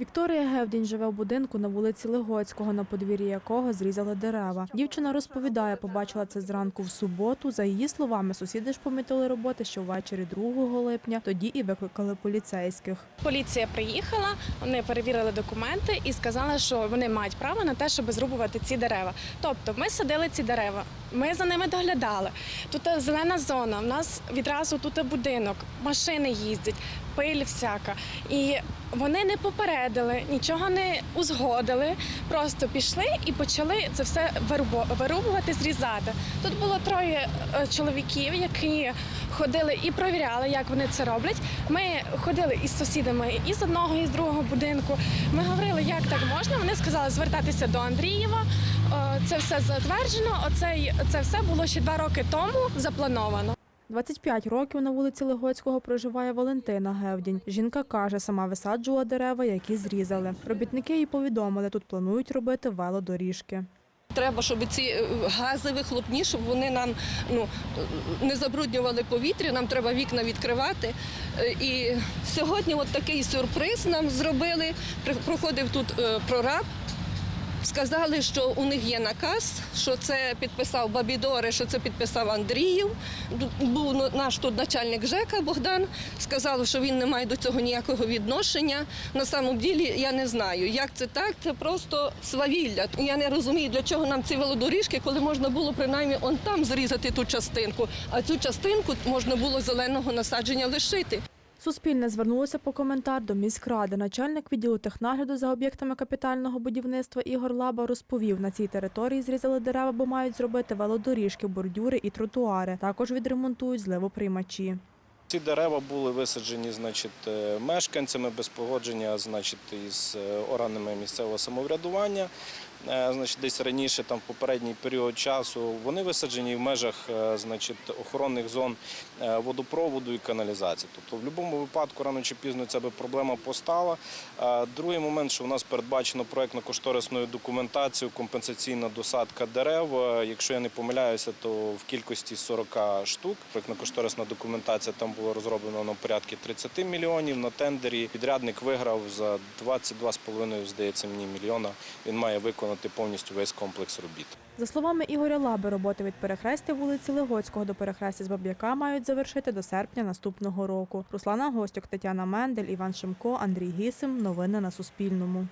Вікторія Гевдінь живе в будинку на вулиці Легоцького, на подвір'ї якого зрізали дерева. Дівчина розповідає, побачила це зранку в суботу. За її словами, сусіди ж помітили роботи, що ввечері 2 липня. Тоді і викликали поліцейських. Поліція приїхала, вони перевірили документи і сказали, що вони мають право на те, щоб зрубувати ці дерева. Тобто ми садили ці дерева, ми за ними доглядали. Тут зелена зона, в нас відразу тут будинок, машини їздять, пиль всяка. І вони не попередили, нічого не узгодили, просто пішли і почали це все вирубувати, зрізати. Тут було троє е, чоловіків, які ходили і провіряли, як вони це роблять. Ми ходили із сусідами і з одного, і з другого будинку. Ми говорили, як так можна. Вони сказали звертатися до Андрієва. Е, Це все затверджено. Оце, це все було ще два роки тому заплановано. 25 років на вулиці Легоцького проживає Валентина Гевдінь. Жінка каже, сама висаджувала дерева, які зрізали. Робітники їй повідомили, тут планують робити велодоріжки. Треба, щоб ці е, гази вихлопні, щоб вони нам ну, не забруднювали повітря, нам треба вікна відкривати. Е, І сьогодні от такий сюрприз нам зробили. Проходив тут е, прораб. Сказали, що у них є наказ, що це підписав Бабідори, що це підписав Андріїв. Був наш тут начальник ЖЕКа Богдан. Сказали, що він не має до цього ніякого відношення. На самом ділі я не знаю, як це так. Це просто свавілля. Я не розумію, для чого нам ці велодоріжки, коли можна було принаймні он там зрізати ту частинку, а цю частинку можна було зеленого насадження лишити. Суспільне звернулося по коментар до міськради. Начальник відділу технагляду за об'єктами капітального будівництва Ігор Лаба розповів, на цій території зрізали дерева, бо мають зробити велодоріжки, бордюри і тротуари. Також відремонтують зливоприймачі. Ці дерева були висаджені значить, е, мешканцями без погодження значить, із е, органами місцевого самоврядування. Е, Значить, десь раніше, там, в попередній період часу, вони висаджені в межах е, значить, охоронних зон е, водопроводу і каналізації. Тобто, в будь-якому випадку, рано чи пізно ця би проблема постала. Другий момент, що у нас передбачено проєктно-кошторисною документацією компенсаційна досадка дерев. Якщо я не помиляюся, то в кількості 40 штук. Проєктно-кошторисна документація там була розроблена на порядки 30 мільйонів. На тендері підрядник виграв за 22,5, здається, мені мільйона. Він має виконати повністю весь комплекс робіт. За словами Ігоря Лаби, роботи від перехрестя вулиці Легоцького до перехрестя з Баб'яка мають завершити до серпня наступного року. Руслана Гостюк, Тетяна Мендель, Іван Шимко, Андрій Гісим. Новини на Суспільному.